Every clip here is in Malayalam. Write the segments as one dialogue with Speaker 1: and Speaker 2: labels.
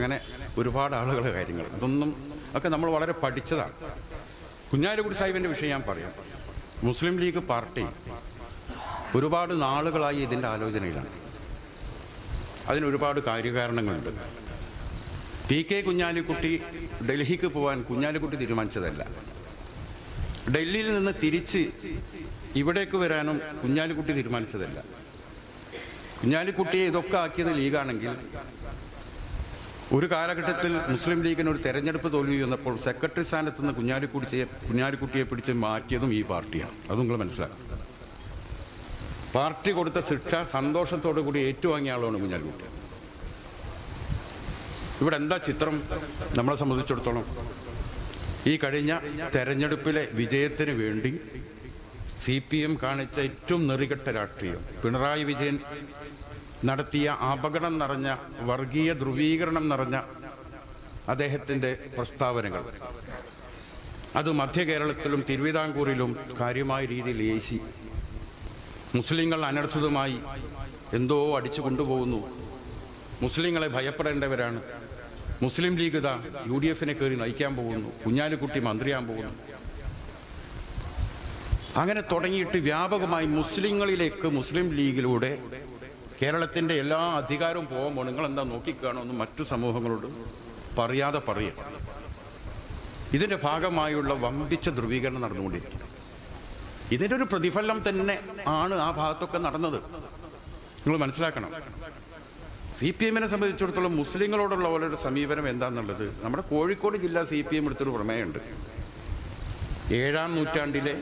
Speaker 1: അങ്ങനെ ഒരുപാട് ആളുകൾ കാര്യങ്ങൾ. അതൊന്നും ഒക്കെ നമ്മൾ വളരെ പഠിച്ചതാണ്. കുഞ്ഞാലിക്കുടി സാഹിബിന്റെ വിഷയം ഞാൻ പറയാം. മുസ്ലിം ലീഗ് പാർട്ടി ഒരുപാട് നാളുകളായി ഇതിന്റെ ആലോചനയിലാണ്. അതിന് ഒരുപാട് കാര്യകാരണങ്ങളുണ്ട്. പി കെ കുഞ്ഞാലിക്കുട്ടി ഡൽഹിക്ക് പോകാൻ കുഞ്ഞാലിക്കുട്ടി തീരുമാനിച്ചതല്ല. ഡൽഹിയിൽ നിന്ന് തിരിച്ച് ഇവിടേക്ക് വരാനും കുഞ്ഞാലിക്കുട്ടി തീരുമാനിച്ചതല്ല. കുഞ്ഞാലിക്കുട്ടിയെ ഇതൊക്കെ ആക്കിയത് ലീഗാണെങ്കിൽ ഒരു കാലഘട്ടത്തിൽ മുസ്ലിം ലീഗിന് ഒരു തെരഞ്ഞെടുപ്പ് തോൽവി വന്നപ്പോൾ സെക്രട്ടറി സ്ഥാനത്ത് നിന്ന് കുഞ്ഞാലിക്കുട്ടി കുഞ്ഞാലിക്കുട്ടിയെ പിടിച്ച് മാറ്റിയതും ഈ പാർട്ടിയാണ്. അത് നിങ്ങൾ മനസ്സിലാക്കും പാർട്ടി കൊടുത്ത ശിക്ഷ സന്തോഷത്തോടു കൂടി ഏറ്റുവാങ്ങിയ ആളാണ് കുഞ്ഞാലിക്കുട്ടി. ഇവിടെ എന്താ ചിത്രം? നമ്മളെ സംബന്ധിച്ചിടത്തോളം ഈ കഴിഞ്ഞ തെരഞ്ഞെടുപ്പിലെ വിജയത്തിന് വേണ്ടി സി പി എം കാണിച്ച ഏറ്റവും നെറികെട്ട രാഷ്ട്രീയം പിണറായി വിജയൻ നടത്തിയ അപകടം നിറഞ്ഞ വർഗീയ ധ്രുവീകരണം നിറഞ്ഞ അദ്ദേഹത്തിന്റെ പ്രസ്താവനകൾ. അത് മധ്യ കേരളത്തിലും തിരുവിതാംകൂറിലും കാര്യമായ രീതിയിൽ ഏശി. മുസ്ലിങ്ങൾ അനർത്ഥതുമായി എന്തോ അടിച്ചു കൊണ്ടുപോകുന്നു. മുസ്ലിങ്ങളെ ഭയപ്പെടേണ്ടവരാണ്. മുസ്ലിം ലീഗ് ഇതാ യു ഡി എഫിനെ കയറി നയിക്കാൻ പോകുന്നു. കുഞ്ഞാലിക്കുട്ടി മന്ത്രിയാൻ പോകുന്നു. അങ്ങനെ തുടങ്ങിയിട്ട് വ്യാപകമായി മുസ്ലിങ്ങളിലേക്ക് മുസ്ലിം ലീഗിലൂടെ കേരളത്തിന്റെ എല്ലാ അധികാരവും പോകുമ്പോൾ നിങ്ങൾ എന്താ നോക്കിക്കാണോന്ന് മറ്റു സമൂഹങ്ങളോട് പറയാതെ പറയുക. ഇതിന്റെ ഭാഗമായുള്ള വമ്പിച്ച ധ്രുവീകരണം നടന്നുകൊണ്ടിരിക്കും ഇതിന്റെ ഒരു പ്രതിഫലം തന്നെ ആണ് ആ ഭാഗത്തൊക്കെ നടന്നത്. നിങ്ങൾ മനസ്സിലാക്കണം. സി പി എമ്മിനെ സംബന്ധിച്ചിടത്തോളം മുസ്ലിങ്ങളോടുള്ള പോലെ ഒരു സമീപനം എന്താണെന്നുള്ളത് നമ്മുടെ കോഴിക്കോട് ജില്ലാ സി പി എം എടുത്തൊരു പ്രമേയമുണ്ട്. ഏഴാം നൂറ്റാണ്ടിലെ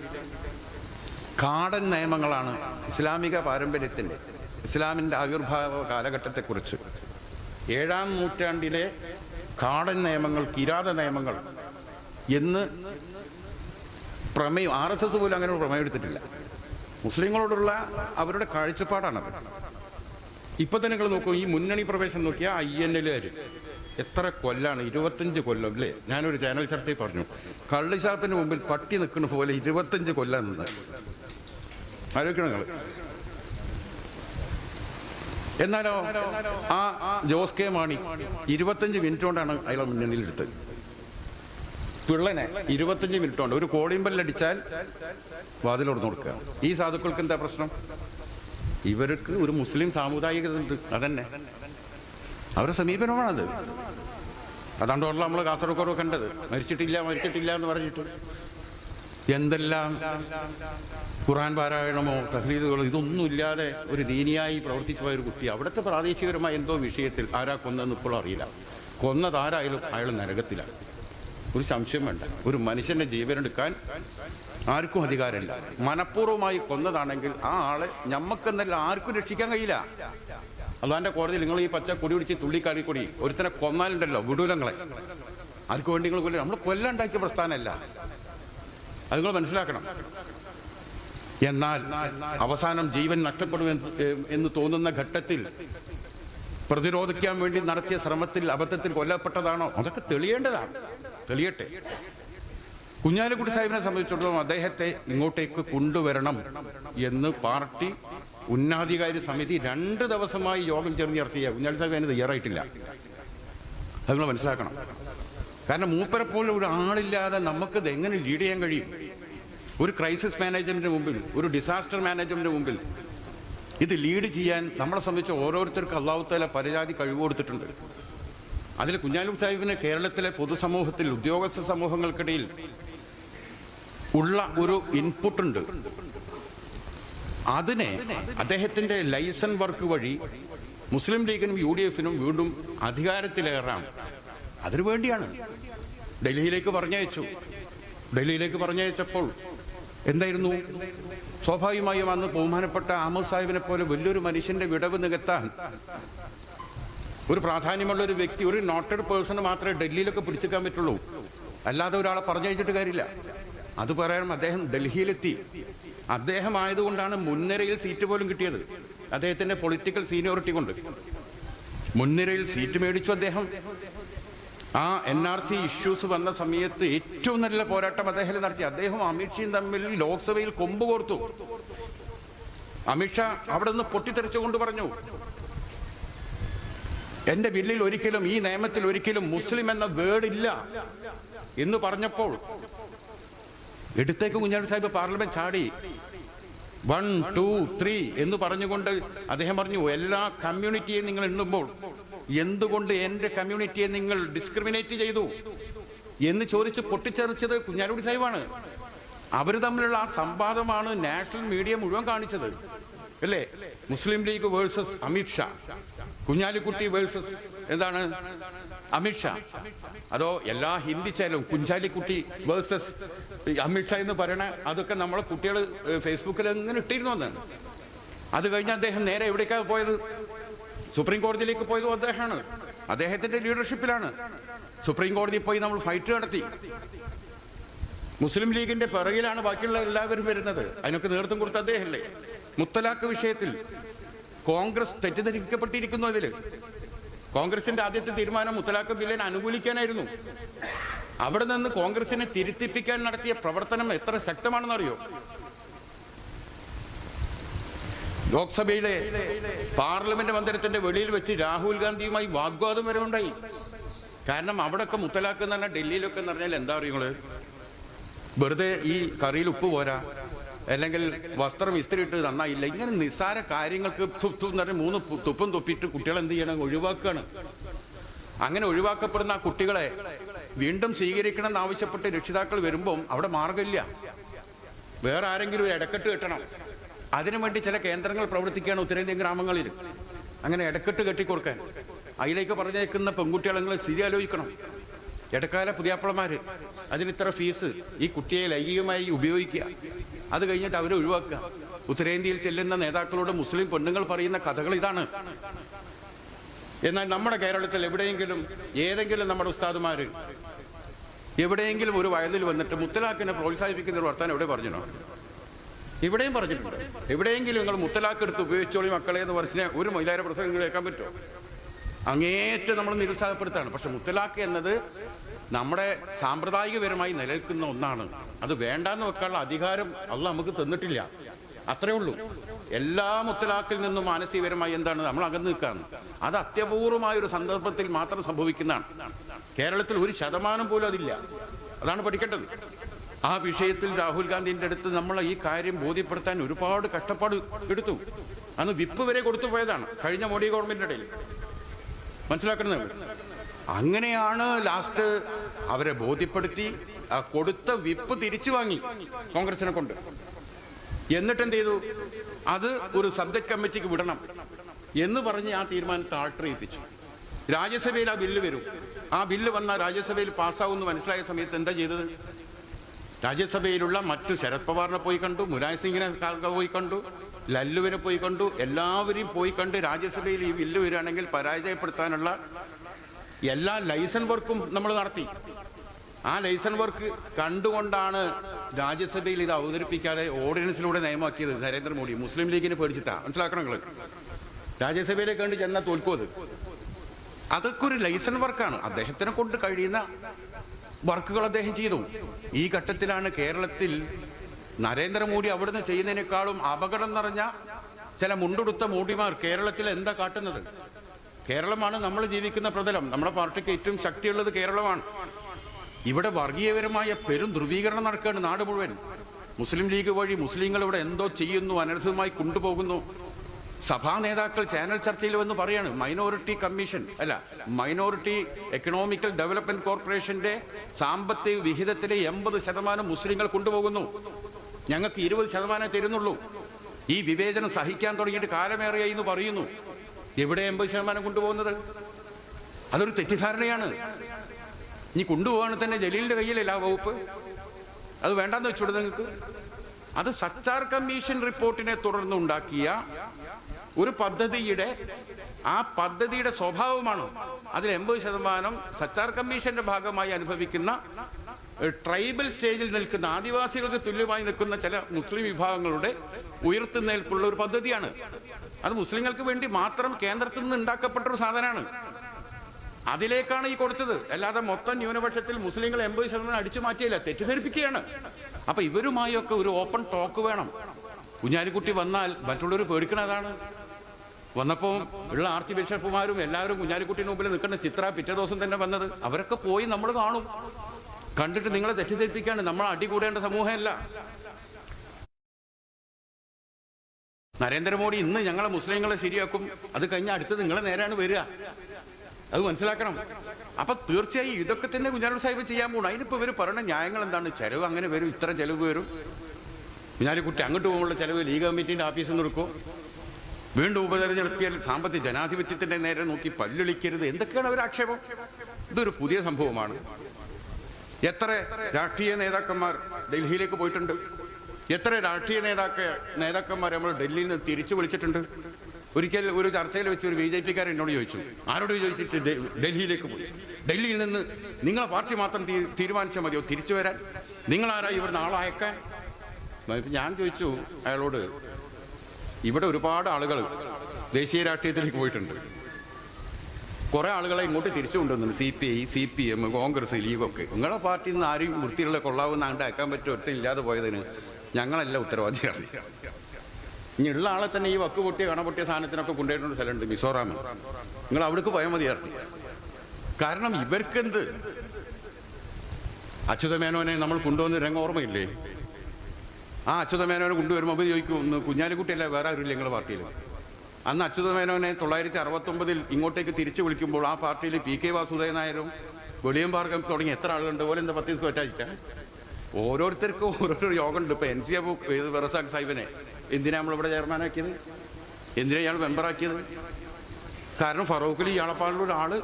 Speaker 1: കാടൻ നിയമങ്ങളാണ് ഇസ്ലാമിക പാരമ്പര്യത്തിന്റെ ഇസ്ലാമിന്റെ ആവിർഭാവ കാലഘട്ടത്തെക്കുറിച്ച് ഏഴാം നൂറ്റാണ്ടിലെ കാടൻ നിയമങ്ങൾ കിരാത നിയമങ്ങൾ എന്ന് പ്രമേയം ആർ എസ് എസ് പോലും അങ്ങനെ ഒരു പ്രമേയം എടുത്തിട്ടില്ല. മുസ്ലിങ്ങളോടുള്ള അവരുടെ കാഴ്ചപ്പാടാണത്. ഇപ്പം തന്നെ നിങ്ങൾ നോക്കൂ ഈ മുന്നണി പ്രവേശനം നോക്കിയാൽ ഐ എൻ എല്ലുകാർ എത്ര കൊല്ലാണ് ഇരുപത്തഞ്ച് കൊല്ലം അല്ലേ? ഞാനൊരു ചാനൽ ചർച്ചയിൽ പറഞ്ഞു കള്ളിഷാപ്പിന് മുമ്പിൽ പട്ടി നിൽക്കുന്ന പോലെ ഇരുപത്തഞ്ച് കൊല്ലം നിന്ന്. ആലോചിക്കണം നിങ്ങൾ. എന്നാലോ? ആ ജോസ് കെ മാണി ഇരുപത്തഞ്ച് മിനിറ്റ് കൊണ്ടാണ് അയാളെ മുന്നണിയിലെടുത്തത് പിള്ളനെ ഇരുപത്തഞ്ച് മിനിറ്റ് കൊണ്ട് ഒരു കോളിമ്പല്ലടിച്ചാൽ വാതിൽ ഓർന്നു കൊടുക്കുക ഈ സാധുക്കൾക്ക് എന്താ പ്രശ്നം? ഇവർക്ക് ഒരു മുസ്ലിം സാമുദായിക ഉണ്ട് അതന്നെ. അവരുടെ സമീപനമാണത്. അതാണ്ടോ നമ്മൾ കാസർഗോഡ് കണ്ടത്. മരിച്ചിട്ടില്ല മരിച്ചിട്ടില്ല എന്ന് പറഞ്ഞിട്ട്. എന്തെല്ലാം ഖുറാൻ പാരായണമോ തഹ്ലീദുകളോ ഇതൊന്നും ഇല്ലാതെ ഒരു ദീനിയായി പ്രവർത്തിച്ചു പോയ ഒരു കുട്ടി. അവിടുത്തെ പ്രാദേശികപരമായ എന്തോ വിഷയത്തിൽ ആരാ കൊന്നതെന്ന് ഇപ്പോൾ അറിയില്ല. കൊന്നതാരായാലും അയാൾ നരകത്തിലാണ് ഒരു സംശയം വേണ്ട. ഒരു മനുഷ്യന്റെ ജീവനെടുക്കാൻ ആർക്കും അധികാരമില്ല. മനഃപൂർവമായി കൊന്നതാണെങ്കിൽ ആ ആളെ ഞമ്മക്കെന്നല്ല ആർക്കും രക്ഷിക്കാൻ കഴിയില്ല. അള്ളാന്റെ കോടതിയിൽ നിങ്ങൾ ഈ പച്ച കൊടി പിടിച്ച് തുള്ളിക്കാടി കൊടി ഒരുത്തനെ കൊന്നാലുണ്ടല്ലോ വിടൂലങ്ങളെ. ആർക്കു വേണ്ടി നിങ്ങൾ കൊല്ലും? നമ്മൾ കൊല്ലുണ്ടാക്കിയ പ്രസ്ഥാനമല്ല. അത് നിങ്ങൾ മനസ്സിലാക്കണം. എന്നാൽ അവസാനം ജീവൻ നഷ്ടപ്പെടും എന്ന് തോന്നുന്ന ഘട്ടത്തിൽ പ്രതിരോധിക്കാൻ വേണ്ടി നടത്തിയ ശ്രമത്തിൽ അബദ്ധത്തിൽ കൊല്ലപ്പെട്ടതാണോ? അതൊക്കെ തെളിയേണ്ടതാണ്. തെളിയട്ടെ. കുഞ്ഞാലിക്കുട്ടി സാഹിബിനെ സംബന്ധിച്ചിടത്തോളം അദ്ദേഹത്തെ ഇങ്ങോട്ടേക്ക് കൊണ്ടുവരണം എന്ന് പാർട്ടി ഉന്നതാധികാരി സമിതി രണ്ട് ദിവസമായി യോഗം ചേർന്ന് ചർച്ച ചെയ്യുക കുഞ്ഞാലി സാഹിബ് അതിന് തയ്യാറായിട്ടില്ല. അത് നിങ്ങൾ മനസ്സിലാക്കണം. കാരണം മൂപ്പരെ പോലെ ഒരു ആളില്ലാതെ ഇത് എങ്ങനെ ലീഡ് ചെയ്യാൻ കഴിയും? ഒരു ക്രൈസിസ് മാനേജ്മെന്റിന് മുമ്പിൽ ഒരു ഡിസാസ്റ്റർ മാനേജ്മെന്റിന് മുമ്പിൽ ഇത് ലീഡ് ചെയ്യാൻ നമ്മളെ സംബന്ധിച്ച് ഓരോരുത്തർക്കും അള്ളാഹുത്തല പരജാതി കഴിവ് കൊടുത്തിട്ടുണ്ട്. അതിൽ കുഞ്ഞാലു സാഹിബിന് കേരളത്തിലെ പൊതുസമൂഹത്തിൽ ഉദ്യോഗസ്ഥ സമൂഹങ്ങൾക്കിടയിൽ ഉള്ള ഒരു ഇൻപുട്ട് ഉണ്ട്. അതിനെ അദ്ദേഹത്തിന്റെ ലൈസൺ വർക്ക് വഴി മുസ്ലിം ലീഗിനും യു ഡി എഫിനും വീണ്ടും അധികാരത്തിലേറാം. അതിനു വേണ്ടിയാണ്. ഡൽഹിയിലേക്ക് പറഞ്ഞയച്ചു. ഡൽഹിയിലേക്ക് പറഞ്ഞയച്ചപ്പോൾ എന്തായിരുന്നു? സ്വാഭാവികമായും അന്ന് ബഹുമാനപ്പെട്ട അഹമ്മദ് സാഹിബിനെ പോലെ വലിയൊരു മനുഷ്യന്റെ വിടവ് നികത്താൻ ഒരു പ്രാധാന്യമുള്ള ഒരു വ്യക്തി ഒരു നോട്ടഡ് പേഴ്സണ് മാത്രമേ ഡൽഹിയിലൊക്കെ പിടിച്ചെടുക്കാൻ പറ്റുള്ളൂ. അല്ലാതെ ഒരാളെ പറഞ്ഞയച്ചിട്ട് കാര്യമില്ല. അത് പറയാനും അദ്ദേഹം ഡൽഹിയിലെത്തി. അദ്ദേഹം ആയതുകൊണ്ടാണ് മുൻനിരയിൽ സീറ്റ് പോലും കിട്ടിയത്. അദ്ദേഹത്തിന്റെ പൊളിറ്റിക്കൽ സീനിയോറിറ്റി കൊണ്ട്. മുൻനിരയിൽ സീറ്റ് മേടിച്ചു അദ്ദേഹം. ആ എൻ ആർ സി ഇഷ്യൂസ് വന്ന സമയത്ത് ഏറ്റവും നല്ല പോരാട്ടം അദ്ദേഹം നടത്തി. അദ്ദേഹം അമിത്ഷയും തമ്മിൽ ലോക്സഭയിൽ കൊമ്പ് കോർത്തു. അമിത്ഷാ അവിടെ നിന്ന് പൊട്ടിത്തെറിച്ചുകൊണ്ട് പറഞ്ഞു എന്റെ ബില്ലിൽ ഒരിക്കലും ഈ നിയമത്തിൽ ഒരിക്കലും മുസ്ലിം എന്ന വേർഡ് ഇല്ല എന്ന് പറഞ്ഞപ്പോൾ എടുത്തേക്ക് കുഞ്ഞാടി സാഹിബ് പാർലമെന്റ് ചാടി. വൺ ടു ത്രീ എന്ന് പറഞ്ഞുകൊണ്ട് അദ്ദേഹം പറഞ്ഞു എല്ലാ കമ്മ്യൂണിറ്റിയെയും നിങ്ങൾ എണ്ണുമ്പോൾ എന്തുകൊണ്ട് എന്റെ കമ്മ്യൂണിറ്റിയെ നിങ്ങൾ ഡിസ്ക്രിമിനേറ്റ് ചെയ്തു? എന്ന് ചോദിച്ച് പൊട്ടിച്ചെറിച്ചത് കുഞ്ഞാലുടി സാഹിബാണ്. അവർ തമ്മിലുള്ള ആ സംവാദമാണ് നാഷണൽ മീഡിയ മുഴുവൻ കാണിച്ചത്. അല്ലേ? Muslim League versus Amit Shah Kunhalikutty versus എന്താണ്? അമിത്ഷാ അതോ എല്ലാ ഹിന്ദി ചാനലും കുഞ്ചാലിക്കുട്ടി വേഴ്സസ് അമിത്ഷാ എന്ന് പറയണ അതൊക്കെ നമ്മളെ കുട്ടികൾ ഫേസ്ബുക്കിൽ എങ്ങനെ ഇട്ടിരുന്നു അത് കഴിഞ്ഞ് അദ്ദേഹം നേരെ എവിടേക്കാണ് പോയത്? സുപ്രീം കോടതിയിലേക്ക് പോയതും അദ്ദേഹമാണ്. അദ്ദേഹത്തിന്റെ ലീഡർഷിപ്പിലാണ്. സുപ്രീം കോടതിയിൽ പോയി നമ്മൾ ഫൈറ്റ് നടത്തി. മുസ്ലിം ലീഗിന്റെ പിറകിലാണ് ബാക്കിയുള്ള എല്ലാവരും വരുന്നത്. അതിനൊക്കെ നേതൃത്വം കൊടുത്ത അദ്ദേഹമല്ലേ മുത്തലാഖ് വിഷയത്തിൽ കോൺഗ്രസ് തെറ്റിദ്ധരിക്കപ്പെട്ടിരിക്കുന്നു അതിൽ കോൺഗ്രസിന്റെ ആദ്യത്തെ തീരുമാനം മുത്തലാഖ് ബില്ലിനെ അനുകൂലിക്കാനായിരുന്നു. അവിടെ നിന്ന് കോൺഗ്രസിനെ തിരുത്തിപ്പിക്കാൻ നടത്തിയ പ്രവർത്തനം എത്ര ശക്തമാണെന്നറിയോ? ലോക്സഭയിലെ പാർലമെന്റ് മന്ദിരത്തിന്റെ വെളിയിൽ വെച്ച് രാഹുൽ ഗാന്ധിയുമായി വാഗ്വാദം വരെ ഉണ്ടായി. കാരണം അവിടെയൊക്കെ മുത്തലാക്ക് എന്ന് പറഞ്ഞാൽ ഡൽഹിയിലൊക്കെ എന്ന് പറഞ്ഞാൽ എന്താ പറയുക വെറുതെ ഈ കറിയിൽ ഉപ്പ് പോരാ. അല്ലെങ്കിൽ വസ്ത്രം ഇസ്തിരിയിട്ട് നന്നായില്ല. ഇങ്ങനെ നിസ്സാര കാര്യങ്ങൾക്ക് എന്ന് പറഞ്ഞ് മൂന്ന് തുപ്പും തുപ്പിയിട്ട് കുട്ടികളെ എന്ത് ചെയ്യണം? ഒഴിവാക്കുകയാണ് അങ്ങനെ ഒഴിവാക്കപ്പെടുന്ന ആ കുട്ടികളെ വീണ്ടും സ്വീകരിക്കണം എന്നാവശ്യപ്പെട്ട് രക്ഷിതാക്കൾ വരുമ്പം അവിടെ മാർഗമില്ല വേറെ ആരെങ്കിലും ഒരു ഇടക്കെട്ട് കെട്ടണം. അതിനുവേണ്ടി ചില കേന്ദ്രങ്ങൾ പ്രവർത്തിക്കുകയാണ് ഉത്തരേന്ത്യൻ ഗ്രാമങ്ങളിൽ. അങ്ങനെ ഇടക്കെട്ട് കെട്ടിക്കൊടുക്കാൻ. അതിലേക്ക് പറഞ്ഞേക്കുന്ന പെൺകുട്ടികളെ നിങ്ങൾ സ്ഥിതി ആലോചിക്കണം ഇടക്കാല പുതിയാപ്പിളമാര് അതിന് ഇത്ര ഫീസ് ഈ കുട്ടിയെ ലൈംഗികമായി ഉപയോഗിക്കുക. അത് കഴിഞ്ഞിട്ട് അവരെ ഒഴിവാക്കുക. ഉത്തരേന്ത്യയിൽ ചെല്ലുന്ന നേതാക്കളോട് മുസ്ലിം പെണ്ണുങ്ങൾ പറയുന്ന കഥകൾ ഇതാണ്. എന്നാൽ നമ്മുടെ കേരളത്തിൽ എവിടെയെങ്കിലും ഏതെങ്കിലും നമ്മുടെ ഉസ്താദുമാര് എവിടെയെങ്കിലും ഒരു വയലിൽ വന്നിട്ട് മുത്തലാഖിനെ പ്രോത്സാഹിപ്പിക്കുന്ന ഒരു വർത്താനം എവിടെ പറഞ്ഞോ ഇവിടെയും പറഞ്ഞിട്ടുണ്ട്. എവിടെയെങ്കിലും നിങ്ങൾ മുത്തലാക്ക് എടുത്ത് ഉപയോഗിച്ചോളി മക്കളെ എന്ന് പറഞ്ഞ ഒരു മൈലാര പ്രസംഗം കേൾക്കാൻ പറ്റുമോ? അങ്ങേറ്റം നമ്മൾ നിരുത്സാഹപ്പെടുത്താണ്. പക്ഷെ മുത്തലാഖ് എന്നത് നമ്മുടെ സാമ്പ്രദായികപരമായി നിലനിൽക്കുന്ന ഒന്നാണ്. അത് വേണ്ടാന്ന് വെക്കാനുള്ള അധികാരം അല്ല നമുക്ക് തന്നിട്ടില്ല. അത്രേ ഉള്ളൂ. എല്ലാ മുത്തലാക്കിൽ നിന്നും മാനസികപരമായി എന്താണ് നമ്മൾ അകന്നു നിൽക്കാന്ന് അത് അത്യപൂർവമായ ഒരു സന്ദർഭത്തിൽ മാത്രം സംഭവിക്കുന്നതാണ്. കേരളത്തിൽ ഒരു ശതമാനം പോലും അതില്ല. അതാണ് പഠിക്കേണ്ടത്. ആ വിഷയത്തിൽ രാഹുൽ ഗാന്ധിന്റെ അടുത്ത് നമ്മൾ ഈ കാര്യം ബോധ്യപ്പെടുത്താൻ ഒരുപാട് കഷ്ടപ്പാട് എടുത്തു. അന്ന് വിപ്പ് വരെ കൊടുത്തു പോയതാണ് കഴിഞ്ഞ മോഡി ഗവൺമെന്റിന്റെ ഇടയിൽ. മനസ്സിലാക്കുന്നത്? അങ്ങനെയാണ് ലാസ്റ്റ് അവരെ ബോധ്യപ്പെടുത്തി കൊടുത്ത വിപ്പ് തിരിച്ചു വാങ്ങി കോൺഗ്രസിനെ കൊണ്ട്. എന്നിട്ട് എന്ത് ചെയ്തു അത് ഒരു സബ്ജക്ട് കമ്മിറ്റിക്ക് വിടണം എന്ന് പറഞ്ഞ് ആ തീരുമാനത്തെ ആൾട്ടർ രാജ്യസഭയിൽ ആ ബില്ല് വരും. ആ ബില്ല് വന്നാൽ രാജ്യസഭയിൽ പാസ്സാവുമെന്ന് മനസ്സിലായ സമയത്ത് എന്താ ചെയ്തത്? രാജ്യസഭയിലുള്ള മറ്റു ശരത് പവാറിനെ പോയി കണ്ടു മുലായം സിംഗിനെ പോയി കണ്ടു ലല്ലുവിനെ പോയി കണ്ടു. എല്ലാവരെയും പോയി കണ്ട് രാജ്യസഭയിൽ ഈ ബില്ല് വരികയാണെങ്കിൽ പരാജയപ്പെടുത്താനുള്ള എല്ലാ ലൈസൺ വർക്കും നമ്മൾ നടത്തി. ആ ലൈസൺ വർക്ക് കണ്ടുകൊണ്ടാണ് രാജ്യസഭയിൽ ഇത് അവതരിപ്പിക്കാതെ ഓർഡിനൻസിലൂടെ നിയമമാക്കിയത് നരേന്ദ്രമോദി. മുസ്ലിം ലീഗിനെ പേടിച്ചിട്ടാ. മനസ്സിലാക്കണം നിങ്ങൾ. രാജ്യസഭയിലേക്ക് കണ്ട് ചെന്നാൽ തോൽക്കും അത്. അതൊക്കെ ഒരു ലൈസൺ വർക്കാണ്. അദ്ദേഹത്തിനെ കൊണ്ട് കഴിയുന്ന വർക്കുകൾ അദ്ദേഹം ചെയ്തു. ഈ ഘട്ടത്തിലാണ് കേരളത്തിൽ നരേന്ദ്രമോദി അവിടുന്ന് ചെയ്യുന്നതിനേക്കാളും അപകടം നിറഞ്ഞ ചില മുണ്ടുടുത്ത മോഡിമാർ കേരളത്തിൽ എന്താ കാട്ടുന്നത്? കേരളമാണ് നമ്മൾ ജീവിക്കുന്ന പ്രതലം. നമ്മുടെ പാർട്ടിക്ക് ഏറ്റവും ശക്തിയുള്ളത് കേരളമാണ്. ഇവിടെ വർഗീയപരമായ പെരും ധ്രുവീകരണം നടക്കുകയാണ് നാട് മുഴുവൻ. മുസ്ലിം ലീഗ് വഴി മുസ്ലിങ്ങൾ ഇവിടെ എന്തോ ചെയ്യുന്നു അനർഹമായി കൊണ്ടുപോകുന്നു. സഭാ നേതാക്കൾ ചാനൽ ചർച്ചയിൽ വന്ന് പറയാണ് മൈനോറിറ്റി കമ്മീഷൻ അല്ല മൈനോറിറ്റി എക്കണോമിക്കൽ ഡെവലപ്മെന്റ് കോർപ്പറേഷന്റെ സാമ്പത്തിക വിഹിതത്തിലെ എൺപത് ശതമാനം മുസ്ലിങ്ങൾ കൊണ്ടുപോകുന്നു. ഞങ്ങൾക്ക് ഇരുപത് ശതമാനം തരുന്നുള്ളൂ. ഈ വിവേചനം സഹിക്കാൻ തുടങ്ങിയിട്ട് കാലമേറിയ എന്ന് പറയുന്നു. എവിടെ എൺപത് ശതമാനം കൊണ്ടുപോകുന്നത്? അതൊരു തെറ്റിദ്ധാരണയാണ്. ഇനി കൊണ്ടുപോകാണെങ്കിൽ തന്നെ ജലീലിന്റെ കയ്യിലല്ല വകുപ്പ്? അത് വേണ്ടെന്ന് വെച്ചോട് നിങ്ങൾക്ക്. അത് സച്ചാർ കമ്മീഷൻ റിപ്പോർട്ടിനെ തുടർന്ന് ഉണ്ടാക്കിയ ഒരു പദ്ധതിയുടെ ആ പദ്ധതിയുടെ സ്വഭാവമാണ്. അതിൽ എൺപത് ശതമാനം സച്ചാർ കമ്മീഷന്റെ ഭാഗമായി അനുഭവിക്കുന്ന ട്രൈബൽ സ്റ്റേജിൽ നിൽക്കുന്ന ആദിവാസികൾക്ക് തുല്യമായി നിൽക്കുന്ന ചില മുസ്ലിം വിഭാഗങ്ങളുടെ ഉയർത്തുന്നേൽപ്പുള്ള ഒരു പദ്ധതിയാണ്. അത് മുസ്ലിങ്ങൾക്ക് വേണ്ടി മാത്രം കേന്ദ്രത്തിൽ നിന്ന് ഉണ്ടാക്കപ്പെട്ട ഒരു സാധനമാണ്. അതിലേക്കാണ് ഈ കൊടുത്തത്. അല്ലാതെ മൊത്തം ന്യൂനപക്ഷത്തിൽ മുസ്ലിങ്ങൾ എൺപത് ശതമാനം അടിച്ചു മാറ്റിയില്ല തെറ്റിദ്ധരിപ്പിക്കുകയാണ്. അപ്പൊ ഇവരുമായൊക്കെ ഒരു ഓപ്പൺ ടോക്ക് വേണം. കുഞ്ഞാലിക്കുട്ടി വന്നാൽ മറ്റുള്ളവർ പേടിക്കണതാണ് വന്നപ്പോൾ ഉള്ള ആർച്ച് ബിഷപ്പുമാരും എല്ലാവരും കുഞ്ഞാലിക്കുട്ടിന് മുമ്പിൽ നിൽക്കുന്ന ചിത്ര പിറ്റേ ദിവസം തന്നെ വന്നത്. അവരൊക്കെ പോയി നമ്മൾ കാണും. കണ്ടിട്ട് നിങ്ങളെ തെറ്റിദ്ധരിപ്പിക്കാണ്. നമ്മൾ അടികൂടേണ്ട സമൂഹമല്ല. നരേന്ദ്രമോദി ഇന്ന് ഞങ്ങളെ മുസ്ലിങ്ങളെ ശരിയാക്കും. അത് കഴിഞ്ഞ അടുത്ത് നിങ്ങളെ നേരാണ് വരിക. അത് മനസ്സിലാക്കണം. അപ്പൊ തീർച്ചയായും ഇതൊക്കെ തന്നെ കുഞ്ഞാലി സാഹിബ് ചെയ്യാൻ പോകണം അതിനിപ്പോ ഇവർ പറയുന്ന ന്യായങ്ങൾ എന്താണ്? ചെലവ് അങ്ങനെ വരും ഇത്ര ചെലവ് വരും. കുഞ്ഞാലിക്കുട്ടി അങ്ങോട്ട് പോകുമ്പോൾ ചെലവ് ലീഗ് കമ്മിറ്റിന്റെ ഓഫീസിൽ നിന്ന് എടുക്കും. വീണ്ടും ഉപതെരഞ്ഞെടുപ്പിയാൽ സാമ്പത്തിക ജനാധിപത്യത്തിന്റെ നേരെ നോക്കി പല്ലൊളിക്കരുത്. എന്തൊക്കെയാണ് അവർ ആക്ഷേപം? ഇതൊരു പുതിയ സംഭവമാണ്. എത്ര രാഷ്ട്രീയ നേതാക്കന്മാർ ഡൽഹിയിലേക്ക് പോയിട്ടുണ്ട്? എത്ര രാഷ്ട്രീയ നേതാക്ക നേതാക്കന്മാർ നമ്മൾ ഡൽഹിയിൽ നിന്ന് തിരിച്ചു വിളിച്ചിട്ടുണ്ട്? ഒരിക്കൽ ഒരു ചർച്ചയിൽ വെച്ച് ഒരു ബി ജെ പിക്കാരൻ എന്നോട് ചോദിച്ചു. ആരോട് ചോദിച്ചിട്ട് ഡൽഹിയിലേക്ക് പോയി? ഡൽഹിയിൽ നിന്ന് നിങ്ങൾ പാർട്ടി മാത്രം തീരുമാനിച്ചാൽ മതിയോ? തിരിച്ചു വരാൻ? നിങ്ങളാരാ ഇവിടുന്ന് ഇപ്പൊ ഞാൻ ചോദിച്ചു അയാളോട് ഇവിടെ ഒരുപാട് ആളുകൾ ദേശീയ രാഷ്ട്രീയത്തിലേക്ക് പോയിട്ടുണ്ട്. കുറേ ആളുകളെ ഇങ്ങോട്ട് തിരിച്ചു കൊണ്ടുവന്നു C P I C P M Congress ലീഗൊക്കെ. നിങ്ങളെ പാർട്ടിയിൽ നിന്ന് ആരെയും വൃത്തിയുള്ള കൊള്ളാവുന്ന അങ്ങോട്ട് അയക്കാൻ പറ്റും? ഒരുത്തൻ ഇല്ലാതെ പോയതിന് ഞങ്ങളല്ല ഉത്തരവാദിയാണ്. ഇനി ഉള്ള ആളെ തന്നെ ഈ വക്ക് പൊട്ടിയ കണ പൊട്ടിയ സാധനത്തിനൊക്കെ കൊണ്ടുപോയിട്ടുണ്ട് സ്ഥലമുണ്ട് മിസോറാം നിങ്ങൾ അവിടേക്ക് പോയാൽ മതിയായിരുന്നു കാരണം ഇവർക്കെന്ത്? അച്യുതമേനോനെ നമ്മൾ കൊണ്ടുവന്ന രംഗം ഓർമ്മയില്ലേ? ആ അച്യുതമേനോനെ കൊണ്ടുവരുമ്പോൾ അവർ ചോദിക്കും കുഞ്ഞാലിക്കുട്ടിയല്ല വേറെ ആരുമില്ല ഞങ്ങളുടെ പാർട്ടിയിൽ? അന്ന് അച്യുതമേനോനെ തൊള്ളായിരത്തി അറുപത്തൊമ്പതിൽ ഇങ്ങോട്ടേക്ക് തിരിച്ചു വിളിക്കുമ്പോൾ ആ പാർട്ടിയിൽ പി കെ വാസുദേവ നായരും വെളിയം പാർക്കം തുടങ്ങി എത്ര ആളുണ്ട് പോലെ എന്താ പത്തീസ് ദിവസം ഓരോരുത്തർക്കും ഓരോരോ യോഗമുണ്ട് ഇപ്പൊ എൻ സി റസാഖ് സാഹിബിനെ. എന്തിനാ നമ്മളിവിടെ ചെയർമാനാക്കിയത് എന്തിനാ ഇയാൾ മെമ്പറാക്കിയത് കാരണം ഫറൂഖിൽ ഇയാളെപ്പാടുള്ള ഒരാൾ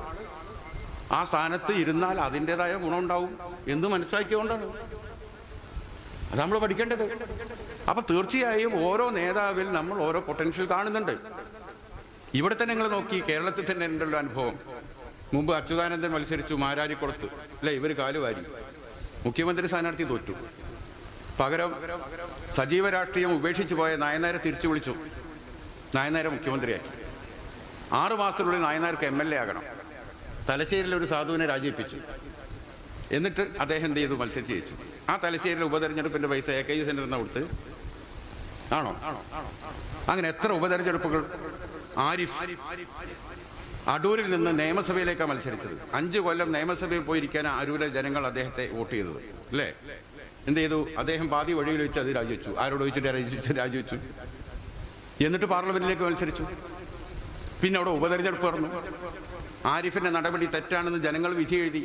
Speaker 1: ആ സ്ഥാനത്ത് ഇരുന്നാൽ അതിന്റെതായ ഗുണമുണ്ടാവും എന്ന് മനസ്സിലാക്കിയതുകൊണ്ടാണ്. അത് നമ്മൾ പഠിക്കേണ്ടത്. അപ്പൊ തീർച്ചയായും ഓരോ നേതാവിൽ നമ്മൾ ഓരോ പൊട്ടൻഷ്യൽ കാണുന്നുണ്ട്. ഇവിടെ തന്നെ നിങ്ങൾ നോക്കി കേരളത്തിൽ തന്നെ ഉണ്ടല്ലോ അനുഭവം? മുമ്പ് അച്യുതാനന്ദൻ മത്സരിച്ചു മാരാരി കൊടുത്തു അല്ലെ ഇവർ കാലുവാരി. മുഖ്യമന്ത്രി സ്ഥാനാർത്ഥി തോറ്റു. പകരം സജീവ രാഷ്ട്രീയം ഉപേക്ഷിച്ചു പോയ നായനാരെ തിരിച്ചു വിളിച്ചു. നായനാരെ മുഖ്യമന്ത്രിയാക്കി. ആറു മാസത്തിനുള്ളിൽ നായനാർക്ക് എം എൽ എ ആകണം. തലശ്ശേരിയിലെ ഒരു സാധുവിനെ രാജിവെപ്പിച്ചു. എന്നിട്ട് അദ്ദേഹം എന്ത് ചെയ്തു? മത്സരിച്ച് ജയിച്ചു. ആ തലശ്ശേരിയിലെ ഉപതെരഞ്ഞെടുപ്പിന്റെ പൈസ എ കെ ജി സെന്ററിൽ നിന്ന് കൊടുത്ത്? ആണോ? അങ്ങനെ എത്ര ഉപതെരഞ്ഞെടുപ്പുകൾ? ആരിഫ് അടൂരിൽ നിന്ന് നിയമസഭയിലേക്കാണ് മത്സരിച്ചത്. അഞ്ച് കൊല്ലം നിയമസഭയിൽ പോയിരിക്കാൻ അരൂരിലെ ജനങ്ങൾ അദ്ദേഹത്തെ വോട്ട് ചെയ്തത്. അല്ലേ? എന്ത് ചെയ്തു? അദ്ദേഹം പാതി വഴിയിൽ വെച്ച് അത് രാജിവെച്ചു. ആരോട് ചോദിച്ചിട്ട് രാജിവെച്ചു രാജിവെച്ചു എന്നിട്ട് പാർലമെന്റിലേക്ക് മത്സരിച്ചു. പിന്നെ അവിടെ ഉപതെരഞ്ഞെടുപ്പ് പറഞ്ഞു ആരിഫിന്റെ നടപടി തെറ്റാണെന്ന് ജനങ്ങൾ വിധി എഴുതി.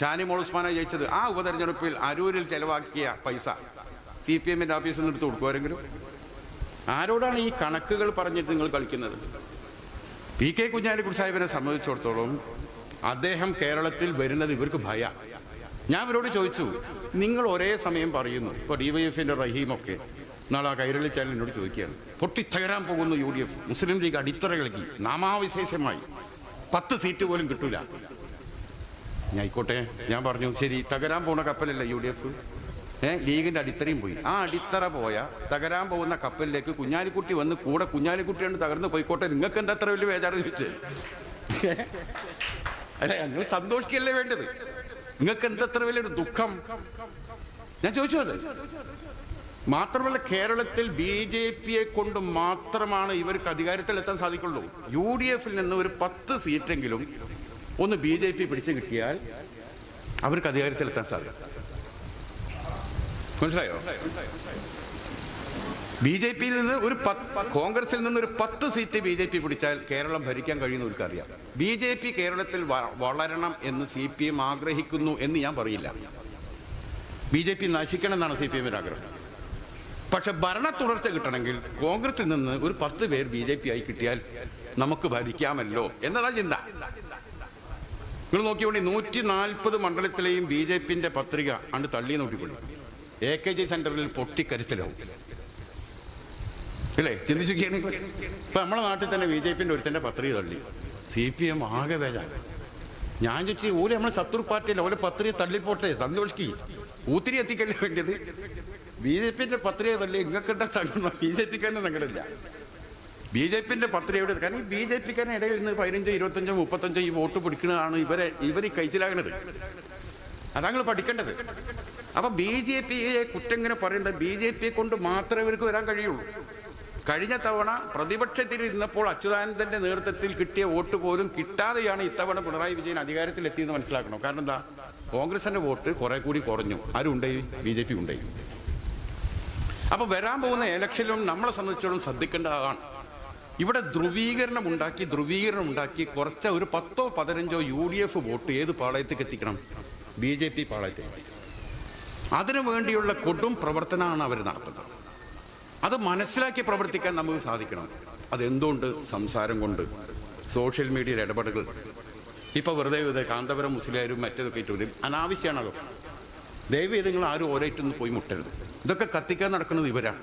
Speaker 1: ഷാനി മോൾ ഉസ്മാനെ ജയിച്ചത്. ആ ഉപതെരഞ്ഞെടുപ്പിൽ അരൂരിൽ ചെലവാക്കിയ പൈസ സി പി എമ്മിന്റെ ഓഫീസിൽ നിന്ന് എടുത്ത് കൊടുക്കും ആരെങ്കിലും? ആരോടാണ് ഈ കണക്കുകൾ പറഞ്ഞിട്ട് നിങ്ങൾ കളിക്കുന്നത്? പി കെ കുഞ്ഞാലിക്കുട്ടി സാഹിബിനെ സംബന്ധിച്ചിടത്തോളം അദ്ദേഹം കേരളത്തിൽ വരുന്നത് ഇവർക്ക് ഭയ. ഞാൻ അവരോട് ചോദിച്ചു നിങ്ങൾ ഒരേ സമയം പറയുന്നു. ഇപ്പോൾ ഡി വൈ എഫിന്റെ റഹീമൊക്കെ നാളെ ആ കൈരളി ചാനൽ എന്നോട് ചോദിക്കുകയാണ് പൊട്ടിത്തകരാൻ പോകുന്നു U D F Muslim league അടിത്തറ കളക്കി നാമാവിശേഷമായി പത്ത് സീറ്റ് പോലും കിട്ടൂല. ഞാൻ ആയിക്കോട്ടെ ഞാൻ പറഞ്ഞു ശരി തകരാൻ പോകുന്ന കപ്പലല്ല യു ഡി എഫ്. ഏഹ് ലീഗിന്റെ അടിത്തറയും പോയി. ആ അടിത്തറ പോയ തകരാൻ പോകുന്ന കപ്പലിലേക്ക് കുഞ്ഞാലിക്കുട്ടി വന്ന് കൂടെ കുഞ്ഞാലിക്കുട്ടിയാണ് തകർന്ന് പോയിക്കോട്ടെ നിങ്ങൾക്ക് എന്താ അത്ര വലിയ ബേജാറ് ചോദിച്ചത്? അല്ലെ ഞങ്ങൾ സന്തോഷിക്കല്ലേ വേണ്ടത്? നിങ്ങൾക്ക് എന്തത്ര വലിയൊരു ദുഃഖം? ഞാൻ ചോദിച്ചു അത്. മാത്രമല്ല കേരളത്തിൽ ബി ജെ പിയെ കൊണ്ട് മാത്രമാണ് ഇവർക്ക് അധികാരത്തിൽ എത്താൻ സാധിക്കുള്ളൂ. യു ഡി എഫിൽ നിന്ന് ഒരു പത്ത് സീറ്റെങ്കിലും ഒന്ന് ബി ജെ പി പിടിച്ചു കിട്ടിയാൽ അവർക്ക് അധികാരത്തിൽ എത്താൻ സാധിക്കും. മനസ്സിലായോ? ബി ജെ പിയിൽ നിന്ന് ഒരു പത്ത് കോൺഗ്രസിൽ നിന്ന് ഒരു പത്ത് സീറ്റ് ബി ജെ പി പിടിച്ചാൽ കേരളം ഭരിക്കാൻ കഴിയുന്നവർക്ക് അറിയാം ബി ജെ പി കേരളത്തിൽ വളരണം എന്ന് സി പി എം ആഗ്രഹിക്കുന്നു എന്ന് ഞാൻ പറയില്ല. ബി ജെ പി നശിക്കണം എന്നാണ് സി പി എമ്മിന്റെ ആഗ്രഹം. പക്ഷെ ഭരണ തുടർച്ച കിട്ടണമെങ്കിൽ കോൺഗ്രസിൽ നിന്ന് ഒരു പത്ത് പേർ ബി ജെ പി ആയി കിട്ടിയാൽ നമുക്ക് ഭരിക്കാമല്ലോ എന്നതാ ചിന്ത. നിങ്ങൾ നോക്കിയോണ്ടി നൂറ്റി നാൽപ്പത് മണ്ഡലത്തിലെയും ബി ജെ പിന്റെ പത്രിക അണ്ട് തള്ളി നോക്കിക്കൊള്ളു എ കെ ജി സെന്ററിൽ പൊട്ടിക്കരുത്തലാവും ഇല്ലേ? ചിന്തിച്ചു ഇപ്പൊ നമ്മുടെ നാട്ടിൽ തന്നെ ബി ജെ പിന്റെ ഒരുത്തന്റെ പത്രിക തള്ളി. സി പി എം ആകെ വേദന ഞാൻ ചോദിച്ചു ഓലെ നമ്മളെ ശത്രു പാർട്ടിയല്ല ഓലെ പത്രിയെ തള്ളിപ്പോട്ടെ സന്തോഷിക്ക്. ഊത്തിരി എത്തിക്കല്ലേ വേണ്ടത്? ബി ജെ പിന്റെ പത്രിക തള്ളി ഇങ്ങക്കെന്താ സംഘടന ബി ജെ പിക്ക് തന്നെ സംഘടനയില്ല ബി ജെ പിന്റെ പത്രികയുടെ കാരണം ഈ ബി ജെ പിക്കാരനെ ഇടയിൽ നിന്ന് പതിനഞ്ചോ ഇരുപത്തഞ്ചോ മുപ്പത്തഞ്ചോ ഈ വോട്ട് പിടിക്കുന്നതാണ് ഇവരെ ഇവർ ഈ കഴിച്ചിലാകുന്നത് അതാങ്ങൾ പഠിക്കേണ്ടത്. അപ്പൊ ബി ജെ പിയെ കുറ്റം ഇങ്ങനെ പറയുന്നത് ബി ജെ പിയെ കൊണ്ട് മാത്രമേ ഇവർക്ക് വരാൻ കഴിയുള്ളൂ. കഴിഞ്ഞ തവണ പ്രതിപക്ഷത്തിൽ ഇരുന്നപ്പോൾ അച്യുതാനന്ദന്റെ നേതൃത്വത്തിൽ കിട്ടിയ വോട്ട് പോലും കിട്ടാതെയാണ് ഇത്തവണ പിണറായി വിജയൻ അധികാരത്തിൽ എത്തിയെന്ന് മനസ്സിലാക്കണം. കാരണം എന്താ? കോൺഗ്രസിന്റെ വോട്ട് കുറെ കൂടി കുറഞ്ഞു. ആരുണ്ടേ? ബി ജെ പി ഉണ്ടേ. അപ്പൊ വരാൻ പോകുന്ന ഇലക്ഷനിലും നമ്മളെ സംബന്ധിച്ചോളം ശ്രദ്ധിക്കേണ്ടതാണ്. ഇവിടെ ധ്രുവീകരണം ഉണ്ടാക്കി ധ്രുവീകരണം ഉണ്ടാക്കി കുറച്ച ഒരു പത്തോ പതിനഞ്ചോ യു ഡി എഫ് വോട്ട് ഏത് പാളയത്തേക്ക് എത്തിക്കണം? ബി ജെ പി പാളയത്തേക്ക് എത്തിക്കണം. അതിനു വേണ്ടിയുള്ള കൊടും പ്രവർത്തനമാണ് അവർ നടത്തുന്നത്. അത് മനസ്സിലാക്കി പ്രവർത്തിക്കാൻ നമുക്ക് സാധിക്കണം. അതെന്തുകൊണ്ട്? സംസാരം കൊണ്ട്. സോഷ്യൽ മീഡിയയുടെ ഇടപെടുകൾ ഇപ്പോൾ വെറുതെ വെറുതെ കാന്തപുരം മുസ്ലിമാരും മറ്റേതൊക്കെ ഇട്ടത് അനാവശ്യമാണല്ലോ. ദൈവീതങ്ങൾ ആരും ഓരോറ്റൊന്ന് പോയി മുട്ടരുത്. ഇതൊക്കെ കത്തിക്കാൻ നടക്കുന്നത് ഇവരാണ്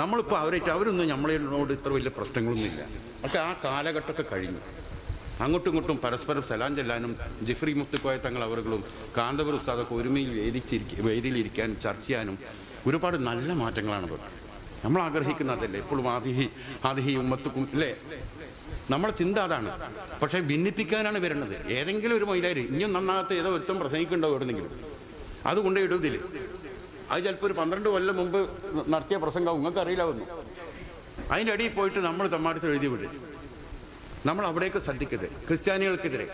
Speaker 1: നമ്മളിപ്പോൾ അവരേറ്റ് അവരൊന്നും നമ്മളോട് ഇത്ര വലിയ പ്രശ്നങ്ങളൊന്നുമില്ല പക്ഷേ ആ കാലഘട്ടമൊക്കെ കഴിഞ്ഞു. അങ്ങോട്ടും ഇങ്ങോട്ടും പരസ്പരം സലാം ചെല്ലാനും ജിഫ്രി മുത്തുക്കോയ തങ്ങൾ അവരുകളും കാന്തപുരം ഉസ്താദൊക്കെ ഒരുമയിൽ വേദിച്ചിരിക്കും വേദിയിലിരിക്കാനും ചർച്ച ചെയ്യാനും ഒരുപാട് നല്ല മാറ്റങ്ങളാണത്. നമ്മൾ ആഗ്രഹിക്കുന്ന അതല്ലേ? എപ്പോഴും ആദിഹി ആദിഹി ഉമ്മത്തുക്കും അല്ലേ നമ്മുടെ ചിന്ത അതാണ്. പക്ഷേ ഭിന്നിപ്പിക്കാനാണ് വരുന്നത്. ഏതെങ്കിലും ഒരു മൈലാരി ഇനിയും നന്നാകത്ത ഏതോ ഒരുത്തം പ്രസംഗിക്കുന്നുണ്ടോ എവിടെന്നെങ്കിലും. അത് കൊണ്ടേ ഇടുതിൽ അത് ചിലപ്പോൾ ഒരു പന്ത്രണ്ട് കൊല്ലം മുമ്പ് നടത്തിയ പ്രസംഗം നിങ്ങൾക്ക് അറിയില്ലാവുന്നു. അതിന്റെ അടിയിൽ പോയിട്ട് നമ്മൾ തമ്മാടത്ത് എഴുതി വിടും. നമ്മൾ അവിടേക്ക് ശ്രദ്ധിക്കരുത്. ക്രിസ്ത്യാനികൾക്കെതിരെ.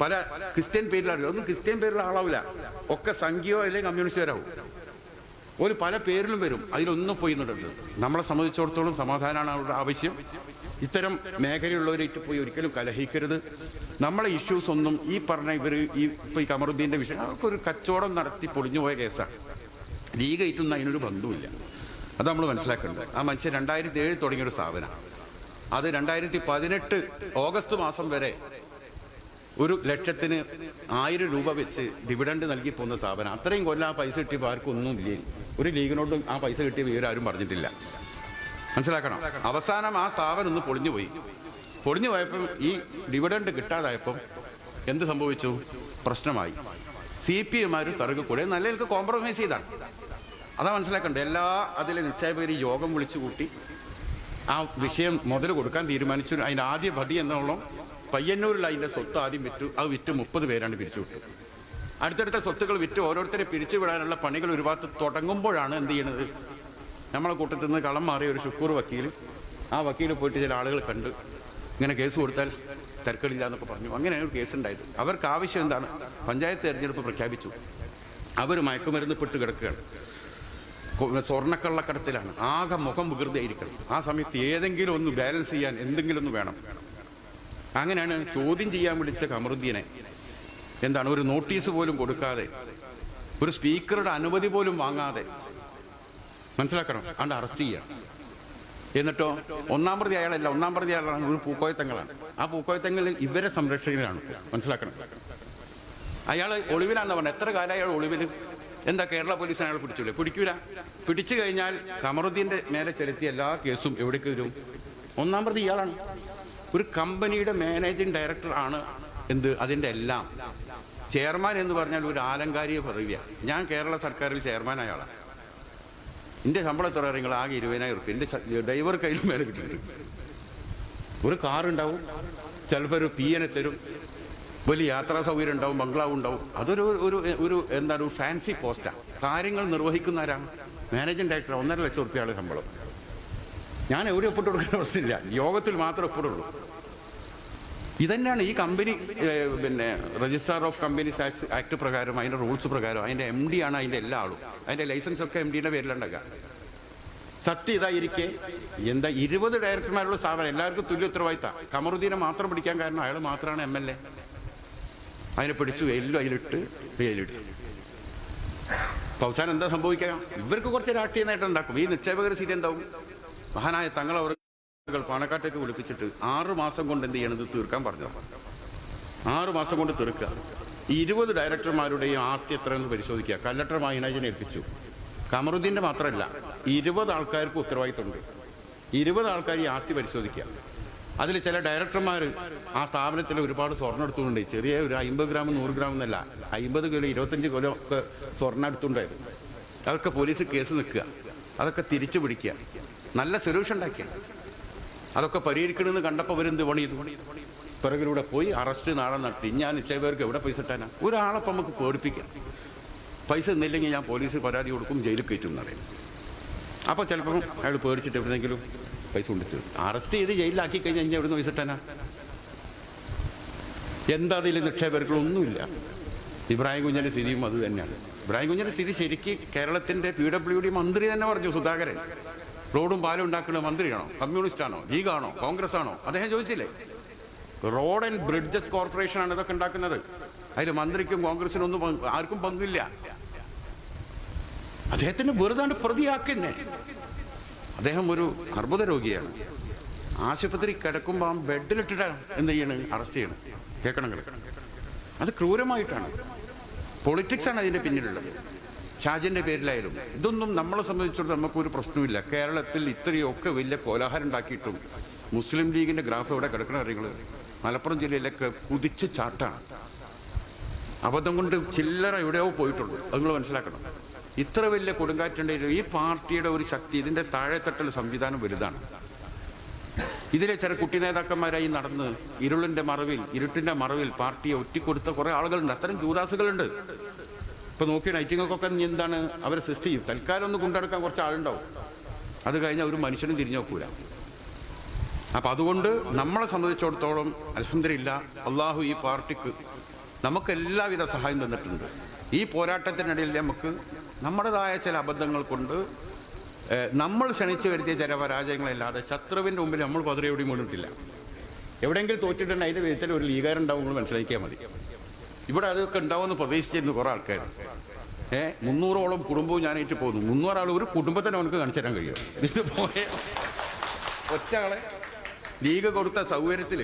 Speaker 1: പല ക്രിസ്ത്യൻ പേരിലാണല്ലോ. ഒന്നും ക്രിസ്ത്യൻ പേരിലുള്ള ആളാവില്ല. ഒക്കെ സംഖ്യയോ അല്ലെങ്കിൽ കമ്മ്യൂണിസ്റ്റുകാരാവും ഒരു പല പേരിലും വരും. അതിലൊന്നും പോയി നിന്നിട്ടുണ്ട് നമ്മളെ സംബന്ധിച്ചിടത്തോളം സമാധാനമാണ് അവരുടെ ആവശ്യം. ഇത്തരം മേഖലയുള്ളവരായിട്ട് പോയി ഒരിക്കലും കലഹിക്കരുത്. നമ്മളെ ഇഷ്യൂസ് ഒന്നും ഈ പറഞ്ഞ ഇവർ ഈ ഇപ്പോൾ ഈ കമറുദ്ദീന്റെ വിഷയം അവർക്കൊരു കച്ചവടം നടത്തി പൊളിഞ്ഞു പോയ കേസാണ്. ലീഗ് ലീഗായിട്ടൊന്നും അതിനൊരു ബന്ധവുമില്ല. അത് നമ്മൾ മനസ്സിലാക്കേണ്ടത്. ആ മനുഷ്യൻ രണ്ടായിരത്തി ഏഴ് തുടങ്ങിയൊരു സ്ഥാപനമാണ് അത് രണ്ടായിരത്തി പതിനെട്ട് ഓഗസ്റ്റ് മാസം വരെ ഒരു ലക്ഷത്തിന് ആയിരം രൂപ വെച്ച് ഡിവിഡൻഡ് നൽകി പോകുന്ന സ്ഥാപനം. അത്രയും കൊല്ലം ആ പൈസ കിട്ടിയപ്പോൾ ആർക്കും ഒന്നുമില്ല ഒരു ലീഗിനോടും ആ പൈസ കിട്ടിയ വിവരം പറഞ്ഞിട്ടില്ല. മനസ്സിലാക്കണം? അവസാനം ആ സ്ഥാപനം ഒന്ന് പൊളിഞ്ഞു പോയി. പൊളിഞ്ഞു പോയപ്പം ഈ ഡിവിഡൻഡ് കിട്ടാതായപ്പം എന്ത് സംഭവിച്ചു? പ്രശ്നമായി. സി പി എമാർ പിറകു കൂടെ. നല്ല എനിക്ക് കോംപ്രമൈസ് ചെയ്താണ്. അതാ മനസ്സിലാക്കണ്ടേ എല്ലാ അതിലെ നിക്ഷേപകർ യോഗം വിളിച്ചു കൂട്ടി ആ വിഷയം മുതൽ കൊടുക്കാൻ തീരുമാനിച്ചു. അതിന്റെ ആദ്യ പടി എന്നുള്ള പയ്യന്നൂരിൽ അതിന്റെ സ്വത്ത് ആദ്യം വിറ്റു അത് വിറ്റ് മുപ്പത് പേരാണ് പിരിച്ചു വിട്ടു അടുത്തടുത്ത സ്വത്തുകൾ വിറ്റ് ഓരോരുത്തരെ പിരിച്ചു വിടാനുള്ള പണികൾ ഒരുപാട് തുടങ്ങുമ്പോഴാണ് എന്ത് ചെയ്യണത്? നമ്മളെ കൂട്ടത്തിൽ നിന്ന് കളം മാറിയ ഒരു ഷുക്കൂർ വക്കീൽ ആ വക്കീൽ പോയിട്ട് ചില ആളുകൾ കണ്ട് ഇങ്ങനെ കേസ് കൊടുത്താൽ തിരക്കളില്ല എന്നൊക്കെ പറഞ്ഞു. അങ്ങനെയാണ് ഒരു കേസ് ഉണ്ടായത്. അവർക്ക് ആവശ്യം എന്താണ്? പഞ്ചായത്ത് തെരഞ്ഞെടുപ്പ് പ്രഖ്യാപിച്ചു. അവർ മയക്കുമരുന്ന് പെട്ട് കിടക്കുകയാണ്. സ്വർണക്കള്ളക്കടത്തിലാണ്. ആകെ മുഖം വികൃതിയായിരിക്കണം. ആ സമയത്ത് ഏതെങ്കിലും ഒന്ന് ബാലൻസ് ചെയ്യാൻ എന്തെങ്കിലും ഒന്ന് വേണം. അങ്ങനെയാണ് ചോദ്യം ചെയ്യാൻ വിളിച്ച കമറുദ്ദീനെ. എന്താണ് ഒരു നോട്ടീസ് പോലും കൊടുക്കാതെ ഒരു സ്പീക്കറുടെ അനുമതി പോലും വാങ്ങാതെ മനസ്സിലാക്കണം അണ്ട് അറസ്റ്റ് ചെയ്യണം എന്നിട്ടോ ഒന്നാം പ്രതി അയാളല്ല ഒന്നാം പ്രതി അയാളാണ് ഒരു പൂക്കോയത്തങ്ങളാണ്. ആ പൂക്കോയത്തങ്ങളിൽ ഇവരെ സംരക്ഷിക്കുന്നതാണ് മനസ്സിലാക്കണം. അയാൾ ഒളിവിലാന്ന് പറഞ്ഞത് എത്ര കാലം അയാൾ ഒളിവിൽ എന്താ കേരള പോലീസിനെ അയാൾ പിടിച്ചില്ലേ പിടിക്കൂല. പിടിച്ചു കഴിഞ്ഞാൽ കമറുദ്ദീന്റെ മേലെ ചെലുത്തിയ എല്ലാ കേസും എവിടേക്ക് വരും? ഒന്നാം പ്രതി ഇയാളാണ്. ഒരു കമ്പനിയുടെ മാനേജിംഗ് ഡയറക്ടർ ആണ് എന്ത് അതിന്റെ എല്ലാം. ചെയർമാൻ എന്ന് പറഞ്ഞാൽ ഒരു ആലങ്കാരിക പദവിയാണ് ഞാൻ കേരള സർക്കാരിൽ ചെയർമാൻ ആളാണ് എന്റെ ശമ്പളം എത്ര നിങ്ങൾ ആകെ ഇരുപതിനായിരം റുപ്യ എന്റെ ഡ്രൈവർ കയ്യിൽ മേലെ കിട്ടിയിട്ടുണ്ട്. ഒരു കാറുണ്ടാവും ചിലപ്പോൾ ഒരു പി എനെ തരും. വലിയ യാത്രാ സൗകര്യം ഉണ്ടാവും ബംഗ്ലാവ് ഉണ്ടാവും. അതൊരു ഒരു ഒരു എന്താ ഒരു ഫാൻസി പോസ്റ്റാണ് കാര്യങ്ങൾ നിർവഹിക്കുന്നവരാണ് മാനേജിംഗ് ഡയറക്ടർ ഒന്നര ലക്ഷം റുപ്യയാണ് ശമ്പളം. ഞാൻ എവിടെ ഒപ്പിട്ട് കൊടുക്കുന്ന പ്രശ്നമില്ല യോഗത്തിൽ മാത്രമേ ഒപ്പിടുള്ളൂ. ഇതന്നെയാണ് ഈ കമ്പനി പിന്നെ registrar of companies act act പ്രകാരം അതിന്റെ റൂൾസ് പ്രകാരം അതിന്റെ എം ഡി ആണ് അതിന്റെ എല്ലാ ആളും. അതിന്റെ ലൈസൻസ് ഒക്കെ എം ഡിയുടെ പേരിലുണ്ടാക്കുക. സത്യം ഇതായിരിക്കെ എന്താ ഇരുപത് ഡയറക്ടർമാരുള്ള സ്ഥാപനം എല്ലാവർക്കും തുല്യ ഉത്തരവാദിത്ത. കമറുദ്ദീനെ മാത്രം പിടിക്കാൻ കാരണം അയാൾ മാത്രമാണ് എം എൽ എ അതിനെ പിടിച്ചു എല്ലാം അതിലിട്ട് വെയിലിട്ട് അവസാനം എന്താ സംഭവിക്കാം? ഇവർക്ക് കുറച്ച് രാഷ്ട്രീയ നേട്ടം ഉണ്ടാക്കും. ഈ നിക്ഷേപകർ സ്ഥിതി എന്താവും? മഹാനായ തങ്ങൾ അവർ പാണക്കാട്ടേക്ക് വിളിപ്പിച്ചിട്ട് ആറു മാസം കൊണ്ട് എന്ത് ചെയ്യണത് തീർക്കാൻ പറഞ്ഞു ആറു മാസം കൊണ്ട് തീർക്കുക. ഈ ഇരുപത് ഡയറക്ടർമാരുടെയും ആസ്തി എത്രയെന്ന് പരിശോധിക്കുക. കല്ലട്ടർ മാഹിനാജിനെ ഏൽപ്പിച്ചു. കമറുദ്ദീന്റെ മാത്രമല്ല ഇരുപത് ആൾക്കാർക്ക് ഉത്തരവാദിത്തമുണ്ട്. ഇരുപത് ആൾക്കാർ ഈ ആസ്തി പരിശോധിക്കുക. അതിൽ ചില ഡയറക്ടർമാർ ആ സ്ഥാപനത്തിൽ ഒരുപാട് സ്വർണം എടുത്തുകൊണ്ട് ചെറിയ ഒരു അമ്പത് ഗ്രാം നൂറ് ഗ്രാം എന്നല്ല അമ്പത് കിലോ ഇരുപത്തഞ്ച് കിലോ ഒക്കെ സ്വർണം എടുത്തുണ്ടായിരുന്നു അതൊക്കെ പോലീസ് കേസ് നിൽക്കുക. അതൊക്കെ തിരിച്ചു പിടിക്കുക. നല്ല സൊല്യൂഷൻ ഉണ്ടാക്കിയാണ്. അതൊക്കെ പരിഹരിക്കണമെന്ന് കണ്ടപ്പോൾ അവരെന്ത് പണി? ചെയ്തു പിറകിലൂടെ പോയി അറസ്റ്റ് നാളെ നടത്തി. ഞാൻ നിക്ഷേപകർക്ക് എവിടെ പൈസ ഇട്ടാനാ? ഒരാളപ്പം നമുക്ക് പേടിപ്പിക്കാം. പൈസ ഇന്നില്ലെങ്കിൽ ഞാൻ പോലീസ് പരാതി കൊടുക്കും ജയിലിൽ കയറ്റും എന്നറിയാം അപ്പോൾ ചിലപ്പം അയാൾ പേടിച്ചിട്ട് എവിടെന്നെങ്കിലും പൈസ കൊണ്ടിട്ട് അറസ്റ്റ് ചെയ്ത് ജയിലിലാക്കി കഴിഞ്ഞാൽ ഇനി എവിടുന്ന് പൈസ ഇട്ടാനാ? എന്താ അതിൽ നിക്ഷേപകർക്കൊന്നുമില്ല ഇബ്രാഹിം കുഞ്ഞിന്റെ സ്ഥിതിയും അത് തന്നെയാണ്. ഇബ്രാഹിം കുഞ്ഞിന്റെ സ്ഥിതി ശരിക്ക് കേരളത്തിന്റെ പി ഡബ്ല്യു ഡി മന്ത്രി തന്നെ പറഞ്ഞു സുധാകരൻ. റോഡും പാലും ഉണ്ടാക്കുന്ന മന്ത്രിയാണോ? കമ്മ്യൂണിസ്റ്റ് ആണോ ലീഗാണോ? കോൺഗ്രസ് ആണോ അദ്ദേഹം ചോദിച്ചില്ലേ? റോഡ് ആൻഡ് ബ്രിഡ്ജസ് കോർപ്പറേഷൻ ആണ് ഇതൊക്കെ ഉണ്ടാക്കുന്നത്. അതിൽ മന്ത്രിക്കും കോൺഗ്രസിനും ഒന്നും ആർക്കും പങ്കില്ല. അദ്ദേഹത്തിന് വെറുതെ പ്രതിയാക്കുന്നേ. അദ്ദേഹം ഒരു അർബുദ രോഗിയാണ്. ആശുപത്രി കിടക്കുമ്പോൾ ആ ബെഡിലിട്ടിട്ട് എന്ത് ചെയ്യണം? അറസ്റ്റ് ചെയ്യണം. കേൾക്കണം അത് ക്രൂരമായിട്ടാണ്. പൊളിറ്റിക്സ് ആണ് അതിന്റെ പിന്നിലുള്ളത്. ഷാജിന്റെ പേരിലായാലും. ഇതൊന്നും നമ്മളെ സംബന്ധിച്ചിടത്തോളം നമുക്കൊരു പ്രശ്നമില്ല കേരളത്തിൽ ഇത്രയൊക്കെ വലിയ കോലാഹലം ഉണ്ടാക്കിയിട്ടും മുസ്ലിം ലീഗിന്റെ ഗ്രാഫ് എവിടെ കിടക്കണ അറിയങ്ങൾ മലപ്പുറം ജില്ലയിലൊക്കെ കുതിച്ച് ചാട്ടാണ് അബദ്ധം കൊണ്ട് ചില്ലറ എവിടെയോ പോയിട്ടുള്ളൂ അത് നിങ്ങൾ മനസ്സിലാക്കണം. ഇത്ര വലിയ കൊടുങ്കാറ്റുണ്ടെങ്കിലും ഈ പാർട്ടിയുടെ ഒരു ശക്തി ഇതിന്റെ താഴെത്തട്ടൽ സംവിധാനം വലുതാണ്. ഇതിലെ ചില കുട്ടി നേതാക്കന്മാരായി നടന്ന് ഇരുളിന്റെ മറവിൽ ഇരുട്ടിന്റെ മറവിൽ പാർട്ടിയെ ഒറ്റിക്കൊടുത്ത കുറേ ആളുകളുണ്ട്. അത്തരം ജൂദാസുകളുണ്ട് ഇപ്പൊ നോക്കി നൈറ്റിങ്ങൾക്കൊക്കെ നീ എന്താണ് അവരെ സൃഷ്ടി ചെയ്യും. തൽക്കാലം ഒന്ന് കൊണ്ടെടുക്കാൻ കുറച്ച് ആളുണ്ടാവും. അത് കഴിഞ്ഞാൽ ഒരു മനുഷ്യനും തിരിഞ്ഞു നോക്കൂല. അതുകൊണ്ട് നമ്മളെ സംബന്ധിച്ചിടത്തോളം അലഹമില്ല അള്ളാഹു ഈ പാർട്ടിക്ക് നമുക്ക് എല്ലാവിധ സഹായം തന്നിട്ടുണ്ട്. ഈ പോരാട്ടത്തിനിടയിൽ നമുക്ക് നമ്മുടേതായ ചില അബദ്ധങ്ങൾ കൊണ്ട് നമ്മൾ ക്ഷണിച്ചു വരുത്തിയ ചില പരാജയങ്ങളല്ലാതെ ശത്രുവിന്റെ മുമ്പിൽ നമ്മൾ പതിരെ എവിടെയും വീണിട്ടില്ല. എവിടെയെങ്കിലും തോറ്റിട്ടുണ്ടെങ്കിൽ അതിന്റെ വിധത്തിൽ ഒരു ലീഗാരുണ്ടാവും നമ്മൾ മനസ്സിലാക്കിയാൽ മതി. ഇവിടെ അതൊക്കെ ഉണ്ടാവുമെന്ന് പ്രതീക്ഷിച്ചിരുന്നു കുറേ ആൾക്കാർ ഏ മുന്നൂറോളം കുടുംബവും ഞാനായിട്ട് പോകുന്നു. മുന്നൂറാൾ ഒരു കുടുംബത്തിന് അവനക്ക് കാണിച്ചു തരാൻ കഴിയും. ഇത് പോയ. ഒറ്റ ആളെ ലീഗ് കൊടുത്ത സൗകര്യത്തിൽ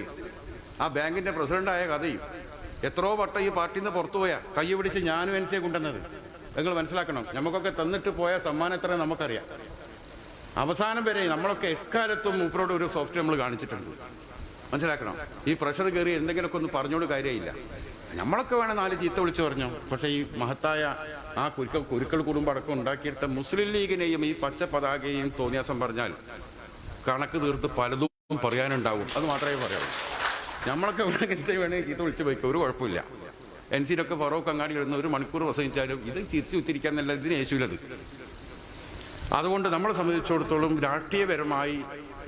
Speaker 1: ആ ബാങ്കിന്റെ പ്രസിഡന്റായ കഥയും എത്രയോ വട്ടം ഈ പാർട്ടിയിൽ നിന്ന് പുറത്തു പോയാൽ കൈ പിടിച്ച് ഞാനും എൻസിയെ കൊണ്ടുവന്നത്. നിങ്ങൾ മനസ്സിലാക്കണം നമുക്കൊക്കെ തന്നിട്ട് പോയ സമ്മാനം എത്ര നമുക്കറിയാം. അവസാനം വരെ നമ്മളൊക്കെ എക്കാലത്തും മൂപ്പരോട് ഒരു സോഫ്റ്റ് നമ്മൾ കാണിച്ചിട്ടുണ്ട്. മനസ്സിലാക്കണം? ഈ പ്രഷർ കയറി എന്തെങ്കിലുമൊക്കെ ഒന്ന് പറഞ്ഞോണ്ട് കാര്യമില്ല നമ്മളൊക്കെ വേണം നാല് ചീത്ത വിളിച്ചു പറഞ്ഞു. പക്ഷെ ഈ മഹത്തായ ആ കുരുക്കൾ കുരുക്കൾ കുടുംബം അടക്കം ഉണ്ടാക്കിയെടുത്ത മുസ്ലിം ലീഗിനെയും ഈ പച്ച പതാകയെയും തോന്നിയാസം പറഞ്ഞാൽ കണക്ക് തീർത്ത് പലതും പറയാനുണ്ടാവും. അത് മാത്രമേ പറയാവൂ നമ്മളൊക്കെ വേണമെങ്കിൽ വേണമെങ്കിൽ ചീത്ത വിളിച്ചു പോയിക്കോ. ഒരു കുഴപ്പമില്ല. എൻ സിയിലൊക്കെ ഫറോക്ക് അങ്ങാടി ഇടുന്ന ഒരു മണിക്കൂർ പ്രസംഗിച്ചാലും ഇത് ചിരിച്ചു നല്ല ഇതിന് യേശുവിലത്. അതുകൊണ്ട് നമ്മളെ സംബന്ധിച്ചിടത്തോളം രാഷ്ട്രീയപരമായി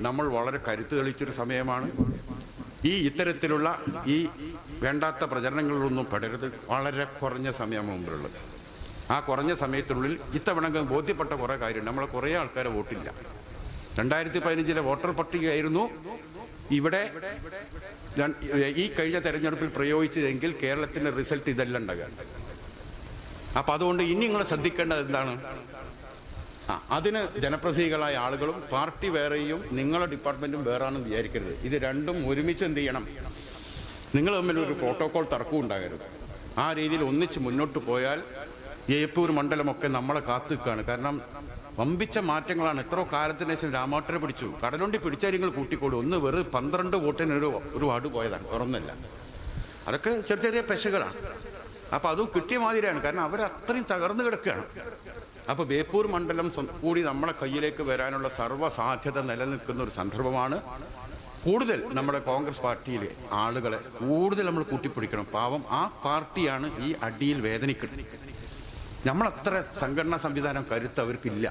Speaker 1: നമ്മൾ വളരെ കരുത്ത് തെളിച്ചൊരു സമയമാണ്. ഈ ഇത്തരത്തിലുള്ള ഈ വേണ്ടാത്ത പ്രചരണങ്ങളിലൊന്നും പെടരുത്. വളരെ കുറഞ്ഞ സമയം മുമ്പിലുള്ളത് ആ കുറഞ്ഞ സമയത്തിനുള്ളിൽ ഇത്തവണ ബോധ്യപ്പെട്ട കുറേ കാര്യമുണ്ട്. നമ്മളെ കുറേ ആൾക്കാരെ വോട്ടില്ല. രണ്ടായിരത്തി പതിനഞ്ചിലെ വോട്ടർ പട്ടികയായിരുന്നു. ഇവിടെ ഈ കഴിഞ്ഞ തെരഞ്ഞെടുപ്പിൽ പ്രയോഗിച്ചതെങ്കിൽ കേരളത്തിന്റെ റിസൾട്ട് ഇതെല്ലാം ഉണ്ടാകുക അപ്പം അതുകൊണ്ട് ഇനി നിങ്ങൾ ശ്രദ്ധിക്കേണ്ടത് എന്താണ്? ആ അതിന് ജനപ്രതിനിധികളായ ആളുകളും പാർട്ടി വേറെയും നിങ്ങളുടെ ഡിപ്പാർട്ട്മെന്റും വേറാണെന്ന് വിചാരിക്കരുത്. ഇത് രണ്ടും ഒരുമിച്ച് എന്ത് ചെയ്യണം? നിങ്ങൾ തമ്മിൽ ഒരു പ്രോട്ടോകോൾ തർക്കവും ഉണ്ടാകരുത്. ആ രീതിയിൽ ഒന്നിച്ച് മുന്നോട്ട് പോയാൽ ജയ്പൂർ മണ്ഡലമൊക്കെ നമ്മളെ കാത്തു നിൽക്കുകയാണ്. കാരണം വമ്പിച്ച മാറ്റങ്ങളാണ്. എത്രയോ കാലത്തിന് ശേഷം രാമോട്ടനെ പിടിച്ചു. കടലുണ്ടി പിടിച്ചാൽ നിങ്ങൾ കൂട്ടിക്കോളൂ. ഒന്ന് വെറുതെ പന്ത്രണ്ട് വോട്ടിന് ഒരു ഒരു വാർഡ് പോയതാണ്. ഉറന്നില്ല അതൊക്കെ ചെറിയ ചെറിയ പെശകളാണ്. അപ്പം അതും കിട്ടിയ മാതിരിയാണ്. കാരണം അവരത്രയും തകർന്നു കിടക്കുകയാണ്. അപ്പൊ ബേപ്പൂർ മണ്ഡലം കൂടി നമ്മുടെ കയ്യിലേക്ക് വരാനുള്ള സർവ സാധ്യത നിലനിൽക്കുന്ന ഒരു സന്ദർഭമാണ്. കൂടുതൽ നമ്മുടെ കോൺഗ്രസ് പാർട്ടിയിലെ ആളുകളെ കൂടുതൽ നമ്മൾ കൂട്ടിപ്പിടിക്കണം. പാവം ആ പാർട്ടിയാണ് ഈ അടിയിൽ വേദനിക്കുന്നത്. നമ്മളത്ര സംഘടനാ സംവിധാനം കരുത്ത് അവർക്കില്ല.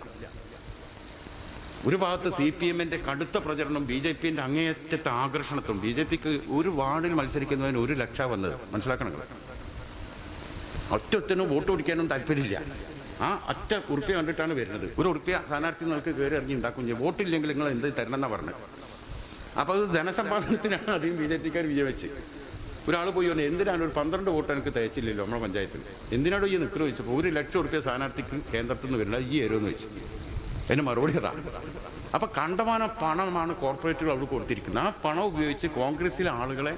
Speaker 1: ഒരു ഭാഗത്ത് സി പി എമ്മിന്റെ കടുത്ത പ്രചരണം ബി ജെ പിന്റെ അങ്ങേയറ്റത്തെ ആകർഷണത്തും ബി ജെ പിക്ക് ഒരു വാർഡിൽ മത്സരിക്കുന്നതിന് ഒരു ലക്ഷ വന്നത്. മനസ്സിലാക്കണം. ഒറ്റ ഒറ്റനും വോട്ട് പിടിക്കാനും താല്പര്യമില്ല. ആ അറ്റ ഉറുപ്പ്യ കണ്ടിട്ടാണ് വരുന്നത്. ഒരു ഉറുപ്പ്യ സ്ഥാനാർത്ഥി നിങ്ങൾക്ക് കയറി ഇറങ്ങി ഉണ്ടാക്കും വോട്ടില്ലെങ്കിൽ നിങ്ങൾ എന്ത് തരണം എന്നാണ് പറഞ്ഞത് അപ്പോൾ അത് ധനസമ്പാദനത്തിനാണ് അധികം ബി ജെ പിക്കാർ വിജയിച്ച് ഒരാൾ പോയി പറഞ്ഞു എന്തിനാണ് ഒരു പന്ത്രണ്ട് വോട്ട് എനിക്ക് തയച്ചില്ലല്ലോ നമ്മുടെ പഞ്ചായത്തിൽ? എന്തിനാണോ ഈ നിൽക്കുന്നത് ചോദിച്ചപ്പോൾ ഒരു ലക്ഷം ഉറുപ്പ്യ സ്ഥാനാർത്ഥിക്ക് കേന്ദ്രത്തിൽ നിന്ന് വരുന്നത് ഈ ഏരോന്ന് വെച്ച്. അതിന് മറുപടി അതാണ് അപ്പോൾ കണ്ടമാനം പണമാണ് കോർപ്പറേറ്റുകൾ അവിടെ കൊടുത്തിരിക്കുന്നത്. ആ പണം ഉപയോഗിച്ച് കോൺഗ്രസിലെ ആളുകളെ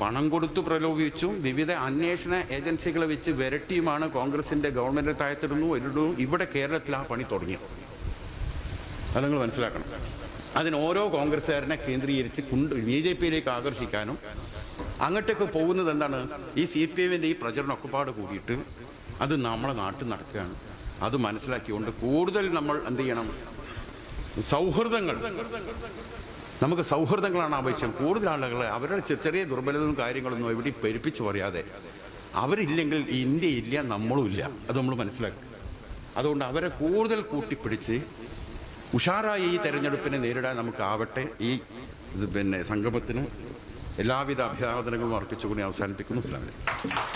Speaker 1: പണം കൊടുത്തു പ്രലോഭിച്ചും വിവിധ അന്വേഷണ ഏജൻസികളെ വെച്ച് വിരട്ടിയുമാണ് കോൺഗ്രസിന്റെ ഗവൺമെന്റ് താഴ്ത്തിടുന്നു. ഒരു ഇവിടെ കേരളത്തിൽ ആ പണി തുടങ്ങിയത് അത് നിങ്ങൾ മനസ്സിലാക്കണം. അതിന് ഓരോ കോൺഗ്രസ്സുകാരനെ കേന്ദ്രീകരിച്ച് കൊണ്ട് ബി ജെ പിയിലേക്ക് ആകർഷിക്കാനും അങ്ങോട്ടേക്ക് പോകുന്നത് എന്താണ്? ഈ സി പി എമ്മിന്റെ ഈ പ്രചരണം ഒക്കെപ്പാട് കൂടിയിട്ട് അത് നമ്മളെ നാട്ടിൽ നടക്കുകയാണ്. അത് മനസ്സിലാക്കിക്കൊണ്ട് കൂടുതൽ നമ്മൾ എന്ത് ചെയ്യണം? സൗഹൃദങ്ങൾ നമുക്ക് സൗഹൃദങ്ങളാണ് ആവശ്യം കൂടുതൽ ആളുകളെ അവരുടെ ചെറിയ ദുർബലതകളും കാര്യങ്ങളൊന്നും എവിടെ പെരുപ്പിച്ച് പറയാതെ അവരില്ലെങ്കിൽ ഇന്ത്യ ഇല്ല നമ്മളും ഇല്ല. അത് നമ്മൾ മനസ്സിലാക്കുക. അതുകൊണ്ട് അവരെ കൂടുതൽ കൂട്ടിപ്പിടിച്ച് ഉഷാറായി ഈ തെരഞ്ഞെടുപ്പിനെ നേരിടാൻ നമുക്കാവട്ടെ. ഈ പിന്നെ സംഗമത്തിന് എല്ലാവിധ അഭിവാദനങ്ങളും അർപ്പിച്ചുകൊണ്ട് അവസാനിപ്പിക്കുന്നു. ഇസ്ലാമിലേക്ക്